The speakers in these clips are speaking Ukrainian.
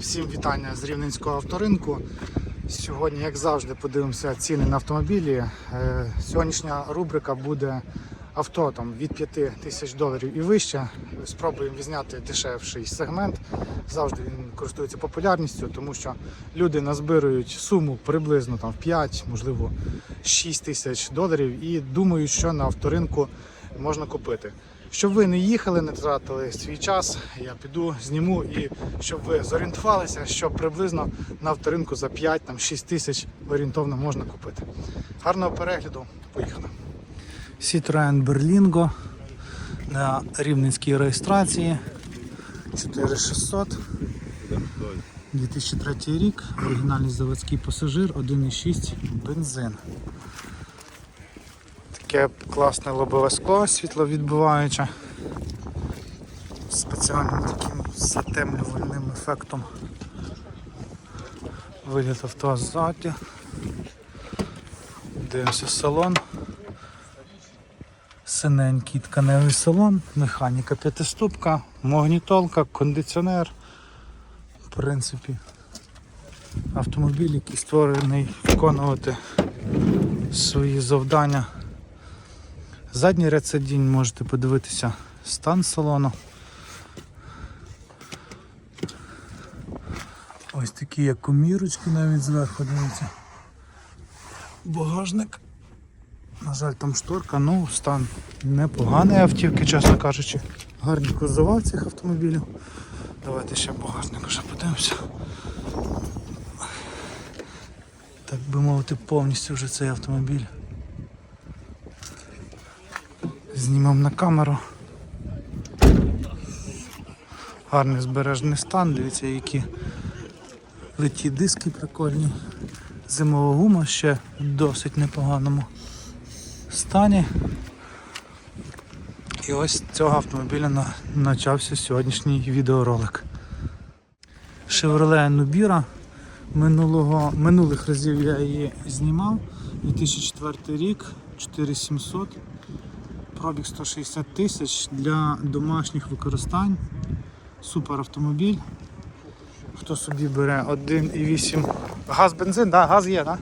Всім вітання з Рівненського авторинку. Сьогодні, як завжди, подивимося ціни на автомобілі. Е, Сьогоднішня рубрика буде авто там, від 5 тисяч доларів і вище. Спробуємо відзняти дешевший сегмент. Завжди він користується популярністю, тому що люди назбирують суму приблизно там, в 5, можливо 6 тисяч доларів і думають, що на авторинку можна купити. Щоб ви не їхали, не тратили свій час, я піду, зніму і щоб ви зорієнтувалися, що приблизно на авторинку за 5-6 тисяч орієнтовно можна купити. Гарного перегляду, поїхали. Citroen Berlingo на рівненській реєстрації 4600. 2003 рік, оригінальний заводський пасажир, 1,6 бензин. Таке класне лобове скло світловідбиваюче. Спеціальним таким затемнювальним ефектом. Вигляд авто ззаді. Дивимося салон. Синенький тканевий салон, механіка п'ятиступка, магнітолка, кондиціонер. В принципі, автомобіль, який створений виконувати свої завдання. Задній ряд сидінь можете подивитися стан салону. Ось такі як комірочки навіть зверху дивіться. Багажник. На жаль, там шторка, ну стан непоганий автівки, чесно кажучи. Гарні кузова цих автомобілів. Давайте ще багажник вже подивимося. Так би мовити, повністю вже цей автомобіль. Знімемо на камеру. Гарний збережений стан, дивіться, які литі диски прикольні. Зимова гума ще в досить непоганому стані. І ось з цього автомобіля почався сьогоднішній відеоролик. Chevrolet Nubira. Минулого, минулих разів я її знімав. 2004 рік, 4700. Пробіг 160 тисяч для домашніх використань. Супер автомобіль. Хто собі бере 1,8 газ бензин, да, газ є, так?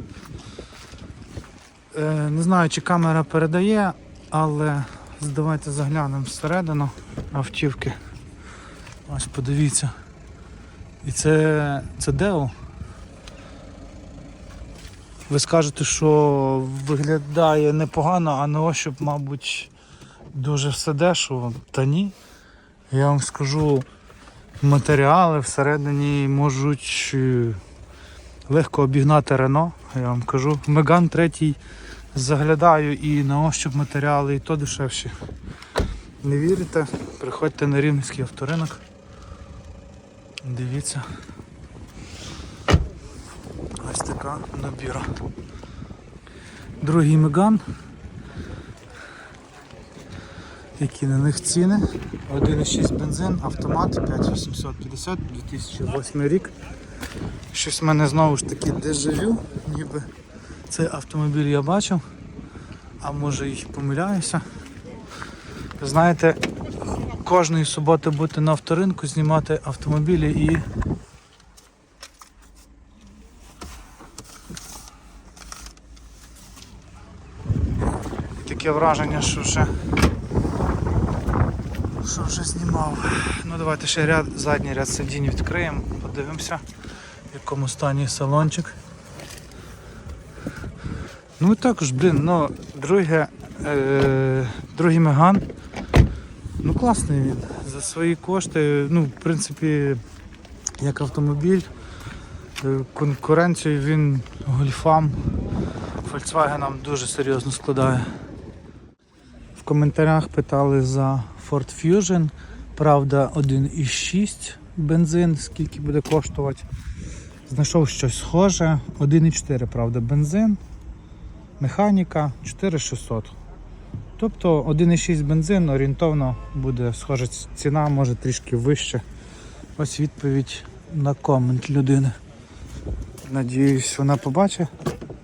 Е, не знаю, чи камера передає, але давайте заглянемо всередину автівки. Ось подивіться. І це, це Део. Ви скажете, що виглядає непогано, а на ощуп, мабуть, дуже все дешево. Та ні. Я вам скажу, матеріали всередині можуть е, легко обігнати Рено. Я вам кажу, Меган третій заглядаю і на ощуп матеріали, і то дешевші. Не вірите? Приходьте на рівненський авторинок. Дивіться. Ось така набіра. Другий Меган. Які на них ціни? 1,6 бензин, автомат 5850, 2008 рік. Щось в мене знову ж таки дежавю, ніби цей автомобіль я бачив, а може і помиляюся. Знаєте, кожної суботи бути на авторинку, знімати автомобілі і таке враження, що вже що вже знімав. Ну давайте ще ряд, задній ряд сидінь відкриємо, подивимося, в якому стані салончик. Ну і також, блін, ну, друге, е, другий Меган. Ну класний він. За свої кошти, ну, в принципі, як автомобіль, е, конкуренцію він гольфам, Volkswagen дуже серйозно складає. Коментарях питали за Ford Fusion. Правда, 1,6 бензин, скільки буде коштувати. Знайшов щось схоже. 1,4, правда, бензин. Механіка 4600. Тобто 1,6 бензин орієнтовно буде схожа ціна, може трішки вище. Ось відповідь на комент людини. Надіюсь, вона побачить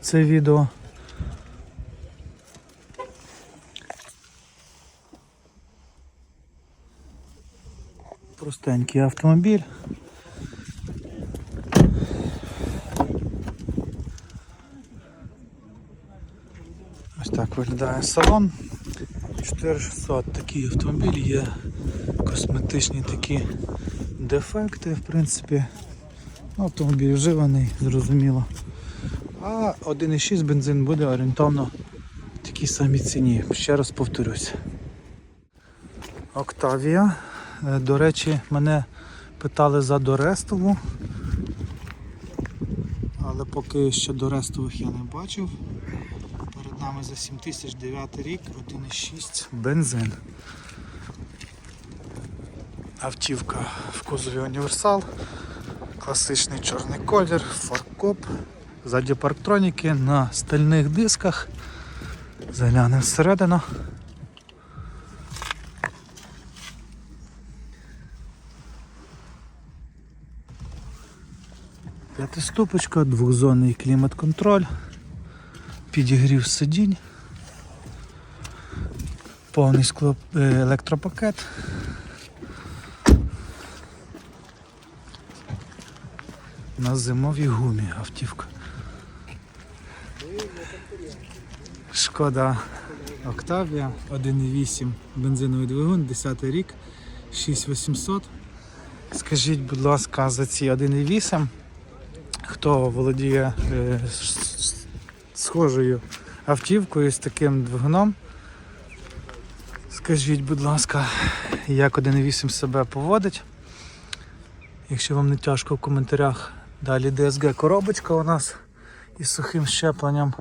це відео. Чистенький автомобіль. Ось так виглядає салон. 4600 такий автомобіль, є косметичні такі дефекти, в принципі. Ну, автомобіль вживаний, зрозуміло. А 1,6 бензин буде орієнтовно в такій самій ціні. Ще раз повторюсь. Октавія Е, До речі, мене питали за Дорестову. Але поки що Дорестових я не бачив. Перед нами за 7009 рік 1,6 бензин. Автівка в кузові універсал. Класичний чорний колір, фаркоп, ззаді парктроніки на стальних дисках. Заглянемо всередину. П'ятиступочка, двохзонний клімат-контроль, підігрів сидінь, повний скло е, електропакет. На зимовій гумі автівка. Шкода Октавія 1.8 бензиновий двигун, 10 рік, 6800. Скажіть, будь ласка, за ці 1.8, хто володіє е, схожою автівкою з таким двигуном? Скажіть, будь ласка, як 1.8 себе поводить? Якщо вам не тяжко в коментарях, далі DSG коробочка у нас із сухим щепленням.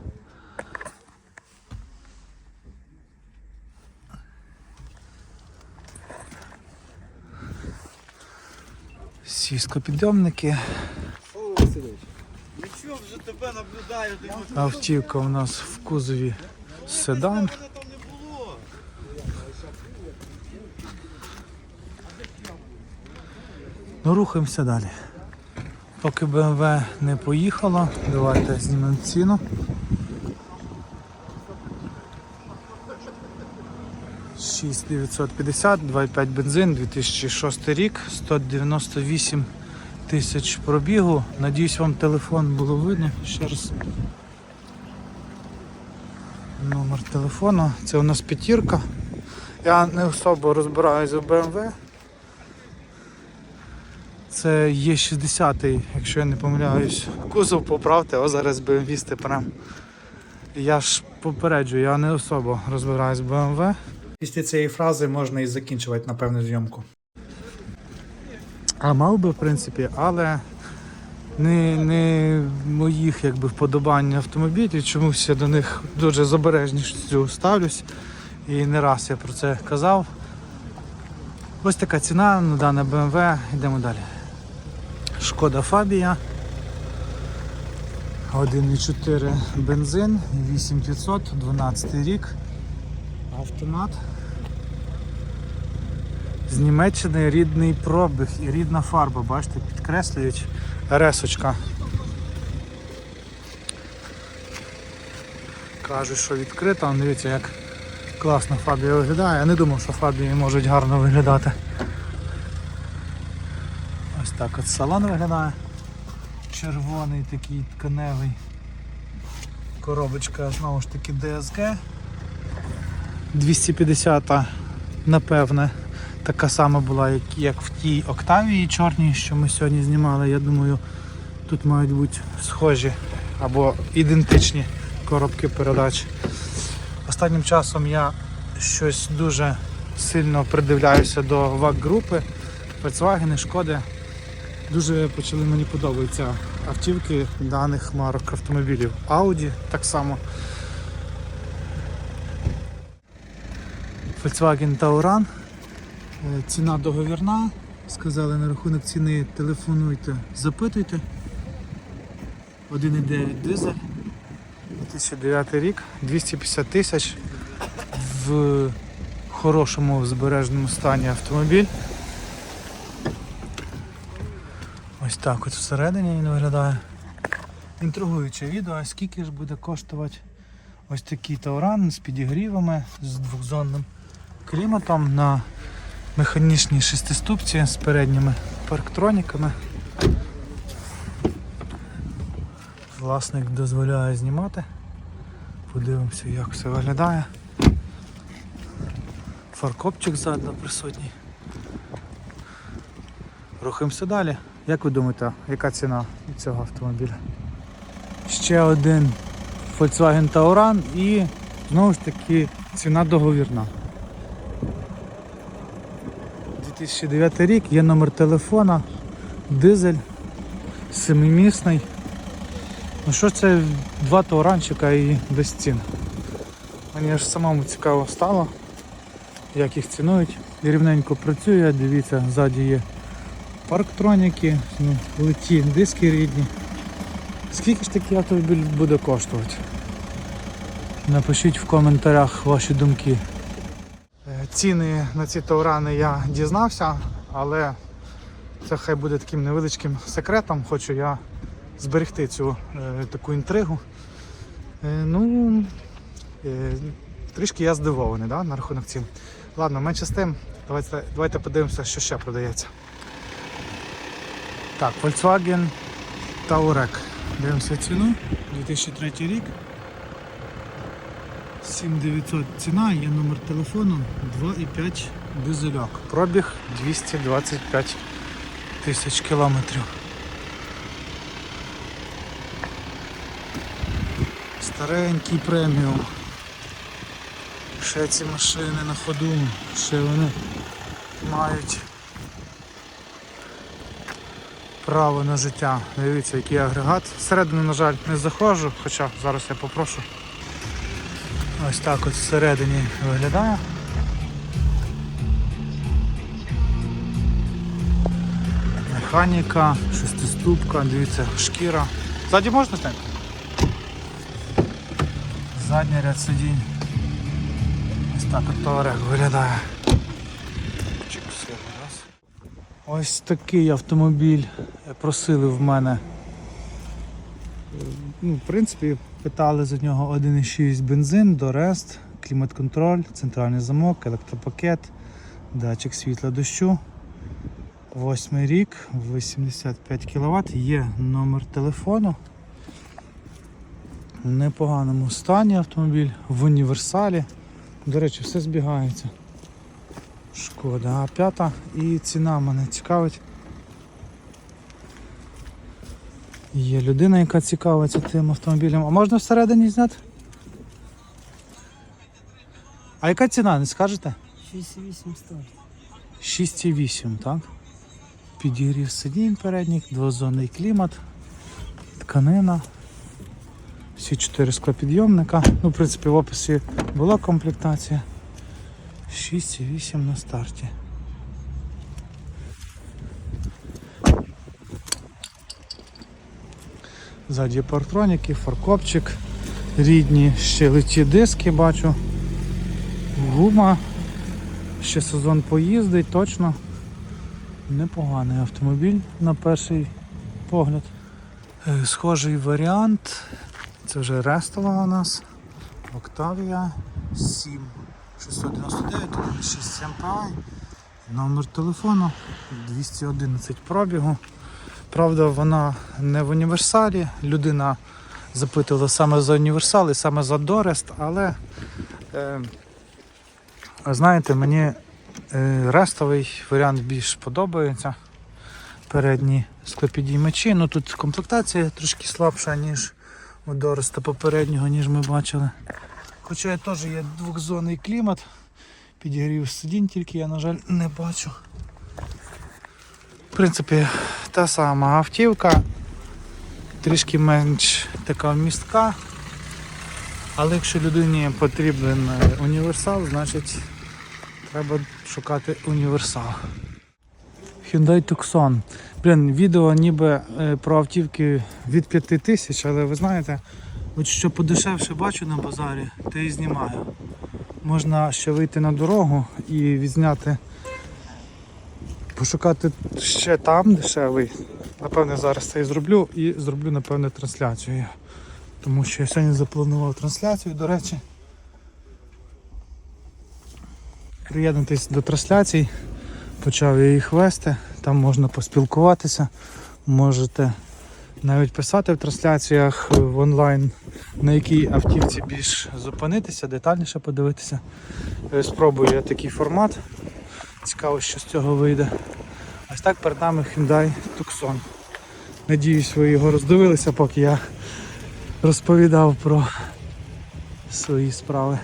Сіскопідйомники. Павло Автівка у нас в кузові седан. Ну, рухаємося далі. Поки BMW не поїхало, давайте знімемо ціну. Шість 2,5 бензин, 2006 рік, 198 тисяч пробігу. Надіюсь, вам телефон було видно. Ще раз. Номер телефону. Це у нас п'ятірка. Я не особо розбираюся в BMW. Це є 60 й якщо я не помиляюсь. Кузов поправте, а зараз BMW прям. Я ж попереджу, я не особо розбираюсь в BMW. Після цієї фрази можна і закінчувати, напевно, зйомку. А мав би, в принципі, але не, не моїх якби, вподобань автомобілів, чомусь я до них дуже з обережністю ставлюсь. І не раз я про це казав. Ось така ціна на дане BMW. Йдемо далі. Шкода Фабія. 1,4 бензин, 8500, 12 рік. Автомат. З Німеччини рідний пробіг і рідна фарба, бачите, підкреслюють ресочка. Кажуть, що відкрита, але дивіться, як класно Фабія виглядає. Я не думав, що Фабії можуть гарно виглядати. Ось так от салон виглядає. Червоний такий тканевий. Коробочка знову ж таки DSG. 250 напевне, така сама була, як, як в тій Октавії чорній, що ми сьогодні знімали. Я думаю, тут мають бути схожі або ідентичні коробки передач. Останнім часом я щось дуже сильно придивляюся до ВАК-групи. Volkswagen, Шкоди. Дуже почали мені подобатися автівки даних марок автомобілів. Audi так само. Volkswagen Tauran. Е, Ціна договірна. Сказали на рахунок ціни телефонуйте, запитуйте. 1,9 дизель. 2009 рік, 250 тисяч в хорошому збереженому стані автомобіль. Ось так от всередині він виглядає. Інтригуюче відео, а скільки ж буде коштувати ось такий тауран з підігрівами, з двохзонним кліматом на механічній шестиступці з передніми парктроніками. Власник дозволяє знімати Подивимося, як все виглядає. Фаркопчик ззаду присутній. Рухаємося далі. Як ви думаєте, яка ціна цього автомобіля? Ще один Volkswagen Tauran і знову ж таки ціна договірна. 2009 рік, є номер телефона, дизель, семимісний. Ну що це два тауранчика і без цін. Мені аж самому цікаво стало, як їх цінують. Рівненько працює, дивіться, ззаді є парктроніки, ну, леті, диски рідні. Скільки ж такий автомобіль буде коштувати? Напишіть в коментарях ваші думки. Ціни на ці таурани я дізнався, але це хай буде таким невеличким секретом. Хочу я зберегти цю е, таку інтригу. Е, ну, е, трішки я здивований да, на рахунок цін. Ладно, менше з тим, давайте, давайте подивимося, що ще продається. Так, Volkswagen Touareg. Дивимося ціну. 2003 рік. 7900 ціна, є номер телефону 2,5 дизельок. Пробіг 225 тисяч кілометрів. Старенький преміум. Ще ці машини на ходу, ще вони мають право на життя. Дивіться, який агрегат. Всередину, на жаль, не заходжу, хоча зараз я попрошу. Ось так от всередині виглядає. Механіка, шестиступка, дивіться, шкіра. Ззаді можна зняти? Задній ряд сидінь. Ось так от Touareg виглядає. Ось такий автомобіль просили в мене. Ну, в принципі, питали за нього 1,6 бензин, дорест, клімат-контроль, центральний замок, електропакет, датчик світла дощу. Восьмий рік, 85 кВт, є номер телефону. В непоганому стані автомобіль, в універсалі. До речі, все збігається. Шкода А5 і ціна мене цікавить. Є людина, яка цікавиться тим автомобілем. А можна всередині зняти? А яка ціна, не скажете? 6,8 старт. 6,8, так? Підігрів сидінь передніх, двозонний клімат, тканина. Всі чотири склопідйомника. Ну, в принципі, в описі була комплектація. 6,8 на старті. Ззаді парктроніки, фаркопчик, рідні ще литі диски бачу. Гума. Ще сезон поїздить, точно. Непоганий автомобіль на перший погляд. Е, Схожий варіант. Це вже рестова у нас. Octavia 7 699 6 MPI. Номер телефону 211 пробігу. Правда, вона не в універсалі. Людина запитувала саме за універсал і саме за Дорест, але е, знаєте, мені е, рестовий варіант більш подобається. Передні склопідіймачі. Ну тут комплектація трошки слабша, ніж у Дореста попереднього, ніж ми бачили. Хоча теж є двохзонний клімат. Підігрів сидінь, тільки я, на жаль, не бачу. В принципі, та сама автівка, трішки менш така містка. Але якщо людині потрібен е, універсал, значить треба шукати універсал. Hyundai Tucson. Блін, відео ніби е, про автівки від 5 тисяч, але ви знаєте, от що подешевше бачу на базарі, те і знімаю. Можна ще вийти на дорогу і відзняти, пошукати ще там дешевий. Напевне, зараз це і зроблю і зроблю, напевне, трансляцію. Тому що я сьогодні запланував трансляцію, до речі. Приєднуйтесь до трансляцій, почав я їх вести, там можна поспілкуватися, можете навіть писати в трансляціях е, в онлайн, на якій автівці більш зупинитися, детальніше подивитися. Е, Спробую я такий формат. Цікаво, що з цього вийде. Ось так перед нами Hyundai Tucson. Надіюсь, ви його роздивилися, поки я розповідав про свої справи.